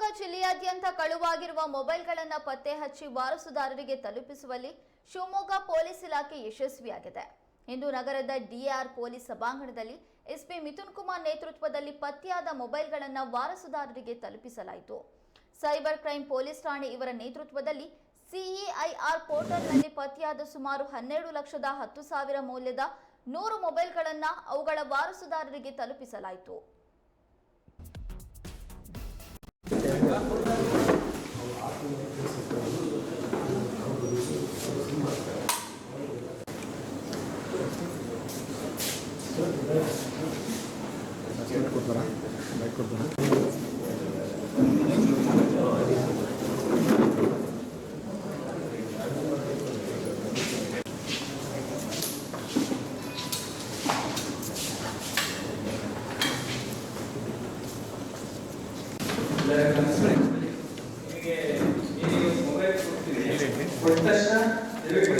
ಶಿವಮೊಗ್ಗ ಜಿಲ್ಲೆಯಾದ್ಯಂತ ಕಳುವಾಗಿರುವ ಮೊಬೈಲ್ಗಳನ್ನು ಪತ್ತೆ ಹಚ್ಚಿ ವಾರಸುದಾರರಿಗೆ ತಲುಪಿಸುವಲ್ಲಿ ಶಿವಮೊಗ್ಗ ಪೊಲೀಸ್ ಇಲಾಖೆ ಯಶಸ್ವಿಯಾಗಿದೆ. ಇಂದು ನಗರದ ಡಿಆರ್ ಪೊಲೀಸ್ ಸಭಾಂಗಣದಲ್ಲಿ ಎಸ್ಪಿ ಮಿಥುನ್ ಕುಮಾರ್ ನೇತೃತ್ವದಲ್ಲಿ ಪತ್ತೆಯಾದ ಮೊಬೈಲ್ಗಳನ್ನು ವಾರಸುದಾರರಿಗೆ ತಲುಪಿಸಲಾಯಿತು. ಸೈಬರ್ ಕ್ರೈಂ ಪೊಲೀಸ್ ಠಾಣೆ ಇವರ ನೇತೃತ್ವದಲ್ಲಿ ಸಿಇಐಆರ್ ಪೋರ್ಟಲ್ನಲ್ಲಿ ಪತ್ತೆಯಾದ ಸುಮಾರು ಹನ್ನೆರಡು ಲಕ್ಷದ ಹತ್ತು ಸಾವಿರ ಮೌಲ್ಯದ ನೂರು ಮೊಬೈಲ್ಗಳನ್ನು ಅವುಗಳ ವಾರಸುದಾರರಿಗೆ ತಲುಪಿಸಲಾಯಿತು. Gracias.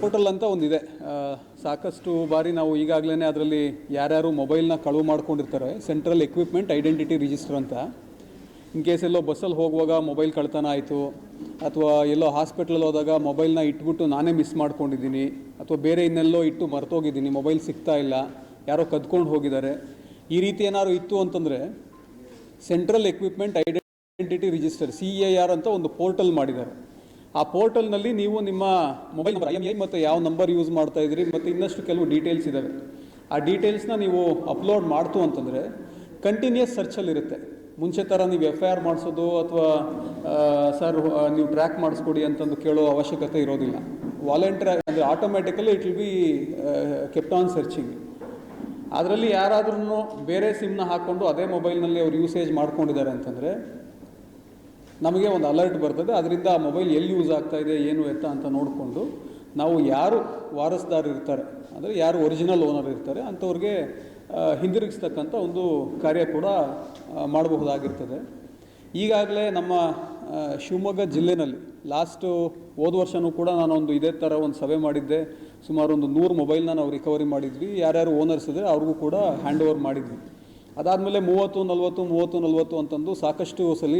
ಪೋರ್ಟಲ್ ಅಂತ ಒಂದಿದೆ. ಸಾಕಷ್ಟು ಬಾರಿ ನಾವು ಈಗಾಗಲೇ ಅದರಲ್ಲಿ ಯಾರ್ಯಾರು ಮೊಬೈಲ್ನ ಕಳುವು ಮಾಡ್ಕೊಂಡಿರ್ತಾರೆ ಸೆಂಟ್ರಲ್ ಎಕ್ವಿಪ್ಮೆಂಟ್ ಐಡೆಂಟಿಟಿ ರಿಜಿಸ್ಟರ್ ಅಂತ. ಇನ್ ಕೇಸ್ ಎಲ್ಲೋ ಬಸ್ಸಲ್ಲಿ ಹೋಗುವಾಗ ಮೊಬೈಲ್ ಕಳ್ತನ ಆಯಿತು, ಅಥವಾ ಎಲ್ಲೋ ಹಾಸ್ಪಿಟ್ಲಲ್ಲಿ ಹೋದಾಗ ಮೊಬೈಲ್ನ ಇಟ್ಬಿಟ್ಟು ನಾನೇ ಮಿಸ್ ಮಾಡ್ಕೊಂಡಿದ್ದೀನಿ, ಅಥವಾ ಬೇರೆ ಇನ್ನೆಲ್ಲೋ ಇಟ್ಟು ಮರ್ತೋಗಿದ್ದೀನಿ, ಮೊಬೈಲ್ ಸಿಗ್ತಾ ಇಲ್ಲ, ಯಾರೋ ಕದ್ಕೊಂಡು ಹೋಗಿದ್ದಾರೆ. ಈ ರೀತಿ ಏನಾದ್ರು ಇತ್ತು ಅಂತಂದರೆ central equipment identity register C A R ಅಂತ ಒಂದು ಪೋರ್ಟಲ್ ಮಾಡಿದ್ದಾರೆ. ಆ ಪೋರ್ಟಲ್ನಲ್ಲಿ ನೀವು ನಿಮ್ಮ ಮೊಬೈಲ್ ನಂಬರ್ ಐ ಮತ್ತು ಯಾವ ನಂಬರ್ ಯೂಸ್ ಮಾಡ್ತಾ ಇದ್ದೀರಿ ಮತ್ತು ಇನ್ನಷ್ಟು ಕೆಲವು ಡೀಟೇಲ್ಸ್ ಇದ್ದಾವೆ ಆ ಡೀಟೇಲ್ಸ್ನ ನೀವು ಅಪ್ಲೋಡ್ ಮಾಡ್ತು ಅಂತಂದರೆ ಕಂಟಿನ್ಯೂಸ್ ಸರ್ಚಲ್ಲಿರುತ್ತೆ ಮುಂಚೆ ಥರ ನೀವು ಎಫ್ ಐ ಆರ್ ಮಾಡಿಸೋದು ಅಥವಾ ಸರ್ ನೀವು ಟ್ರ್ಯಾಕ್ ಮಾಡಿಸ್ಕೊಡಿ ಅಂತಂದು ಕೇಳೋ ಅವಶ್ಯಕತೆ ಇರೋದಿಲ್ಲ. ವಾಲೆಂಟರ್ ಅಂದರೆ automatically it will be kept on searching ಅದರಲ್ಲಿ ಯಾರಾದ್ರೂ ಬೇರೆ ಸಿಮ್ನ ಹಾಕ್ಕೊಂಡು ಅದೇ ಮೊಬೈಲ್ನಲ್ಲಿ ಅವ್ರು ಯೂಸೇಜ್ ಮಾಡ್ಕೊಂಡಿದ್ದಾರೆ ಅಂತಂದರೆ ನಮಗೆ ಒಂದು ಅಲರ್ಟ್ ಬರ್ತದೆ. ಅದರಿಂದ ಆ ಮೊಬೈಲ್ ಎಲ್ಲಿ ಯೂಸ್ ಆಗ್ತಾ ಇದೆ, ಏನು ಎತ್ತ ಅಂತ ನೋಡಿಕೊಂಡು ನಾವು ಯಾರು ವಾರಸ್ದಾರ ಇರ್ತಾರೆ, ಅಂದರೆ ಯಾರು ಒರಿಜಿನಲ್ ಓನರ್ ಇರ್ತಾರೆ, ಅಂಥವ್ರಿಗೆ ಹಿಂದಿರುಗಿಸ್ತಕ್ಕಂಥ ಒಂದು ಕಾರ್ಯ ಕೂಡ ಮಾಡಬಹುದಾಗಿರ್ತದೆ. ಈಗಾಗಲೇ ನಮ್ಮ ಶಿವಮೊಗ್ಗ ಜಿಲ್ಲೆನಲ್ಲಿ ಲಾಸ್ಟು ಹೋದ ವರ್ಷವೂ ಕೂಡ ನಾನೊಂದು ಇದೇ ಥರ ಒಂದು ಸಭೆ ಮಾಡಿದ್ದೆ. ಸುಮಾರು ಒಂದು ನೂರು ಮೊಬೈಲ್ನ ನಾವು ರಿಕವರಿ ಮಾಡಿದ್ವಿ. ಯಾರ್ಯಾರು ಓನರ್ಸ್ ಇದ್ದರೆ, ಅವ್ರಿಗೂ ಕೂಡ ಹ್ಯಾಂಡ್ ಓವರ್ ಮಾಡಿದ್ವಿ. ಅದಾದಮೇಲೆ ಮೂವತ್ತು, ನಲವತ್ತು ಮೂವತ್ತು, ನಲವತ್ತು ಅಂತಂದು ಸಾಕಷ್ಟು ಸಲ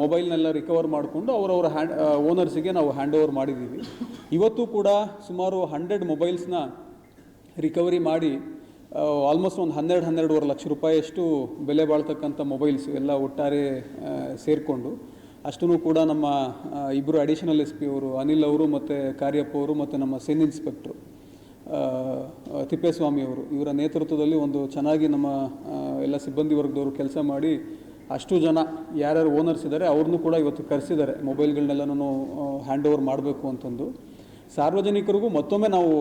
ಮೊಬೈಲ್ನೆಲ್ಲ ರಿಕವರ್ ಮಾಡಿಕೊಂಡು ಅವರವರ ಹ್ಯಾಂಡ್ ಓನರ್ಸಿಗೆ ನಾವು ಹ್ಯಾಂಡ್ ಓವರ್ ಮಾಡಿದ್ದೀವಿ. ಇವತ್ತು ಕೂಡ ಸುಮಾರು ಹಂಡ್ರೆಡ್ ಮೊಬೈಲ್ಸ್ನ ರಿಕವರಿ ಮಾಡಿ ಆಲ್ಮೋಸ್ಟ್ ಒಂದು ಹನ್ನೆರಡು, ಹನ್ನೆರಡೂವರೆ ಲಕ್ಷ ರೂಪಾಯಿಯಷ್ಟು ಬೆಲೆ ಬಾಳ್ತಕ್ಕಂಥ ಮೊಬೈಲ್ಸ್ ಎಲ್ಲ ಒಟ್ಟಾರೆ ಸೇರಿಕೊಂಡು ಅಷ್ಟೂ ಕೂಡ ನಮ್ಮ ಇಬ್ಬರು ಅಡಿಷನಲ್ ಎಸ್ ಪಿ ಅವರು ಅನಿಲ್ ಅವರು ಮತ್ತು ಕಾರ್ಯಪ್ಪ ಅವರು ಮತ್ತು ನಮ್ಮ ಸೇನ್ ಇನ್ಸ್ಪೆಕ್ಟ್ರು ತಿಪ್ಪೇಸ್ವಾಮಿ ಅವರು, ಇವರ ನೇತೃತ್ವದಲ್ಲಿ ಒಂದು ಚೆನ್ನಾಗಿ ನಮ್ಮ ಎಲ್ಲ ಸಿಬ್ಬಂದಿ ವರ್ಗದವರು ಕೆಲಸ ಮಾಡಿ ಅಷ್ಟು ಜನ ಯಾರ್ಯಾರು ಓನರ್ಸ್ ಇದ್ದಾರೆ ಅವ್ರನ್ನೂ ಕೂಡ ಇವತ್ತು ಕರೆಸಿದ್ದಾರೆ. ಮೊಬೈಲ್ಗಳನ್ನೆಲ್ಲನೂ ಹ್ಯಾಂಡ್ ಓವರ್ ಮಾಡಬೇಕು ಅಂತಂದು. ಸಾರ್ವಜನಿಕರಿಗೂ ಮತ್ತೊಮ್ಮೆ ನಾವು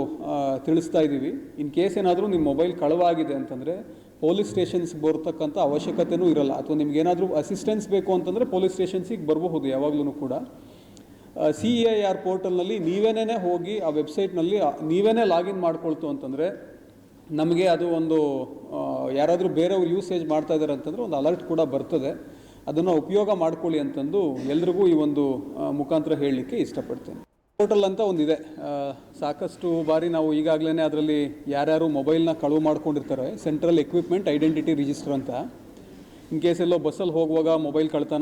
ತಿಳಿಸ್ತಾ ಇದ್ದೀವಿ. ಇನ್ ಕೇಸ್ ಏನಾದರೂ ನಿಮ್ಮ ಮೊಬೈಲ್ ಕಳವಾಗಿದೆ ಅಂತಂದರೆ ಪೊಲೀಸ್ ಸ್ಟೇಷನ್ಸ್ಗೆ ಬರ್ತಕ್ಕಂಥ ಅವಶ್ಯಕತೆನೂ ಇರಲ್ಲ. ಅಥವಾ ನಿಮ್ಗೇನಾದರೂ ಅಸಿಸ್ಟೆನ್ಸ್ ಬೇಕು ಅಂತಂದರೆ ಪೊಲೀಸ್ ಸ್ಟೇಷನ್ಸಿಗೆ ಬರಬಹುದು ಯಾವಾಗಲೂ ಕೂಡ. ಸಿ ಎ ಆರ್ ಪೋರ್ಟಲ್ನಲ್ಲಿ ನೀವೇನೇ ಹೋಗಿ ಆ ವೆಬ್ಸೈಟ್ನಲ್ಲಿ ನೀವೇನೇ ಲಾಗಿನ್ ಮಾಡ್ಕೊಳ್ತು ಅಂತಂದರೆ ನಮಗೆ ಅದು ಒಂದು ಯಾರಾದರೂ ಬೇರೆಯವ್ರು ಯೂಸೇಜ್ ಮಾಡ್ತಾ ಇದ್ದಾರೆ ಅಂತಂದರೆ ಒಂದು ಅಲರ್ಟ್ ಕೂಡ ಬರ್ತದೆ. ಅದನ್ನು ಉಪಯೋಗ ಮಾಡ್ಕೊಳ್ಳಿ ಅಂತಂದು ಎಲ್ರಿಗೂ ಈ ಒಂದು ಮುಖಾಂತರ ಹೇಳಲಿಕ್ಕೆ ಇಷ್ಟಪಡ್ತೇನೆ. ಪೋರ್ಟಲ್ ಅಂತ ಒಂದಿದೆ ಸಾಕಷ್ಟು ಬಾರಿ ನಾವು ಈಗಾಗಲೇ ಅದರಲ್ಲಿ ಯಾರ್ಯಾರು ಮೊಬೈಲ್ನ ಕಳುವು ಮಾಡ್ಕೊಂಡಿರ್ತಾರೆ ಸೆಂಟ್ರಲ್ ಎಕ್ವಿಪ್ಮೆಂಟ್ ಐಡೆಂಟಿಟಿ ರಿಜಿಸ್ಟರ್ ಅಂತ. ಇನ್ ಕೇಸ್ ಎಲ್ಲೋ ಬಸ್ಸಲ್ಲಿ ಹೋಗುವಾಗ ಮೊಬೈಲ್ ಕಳ್ತನ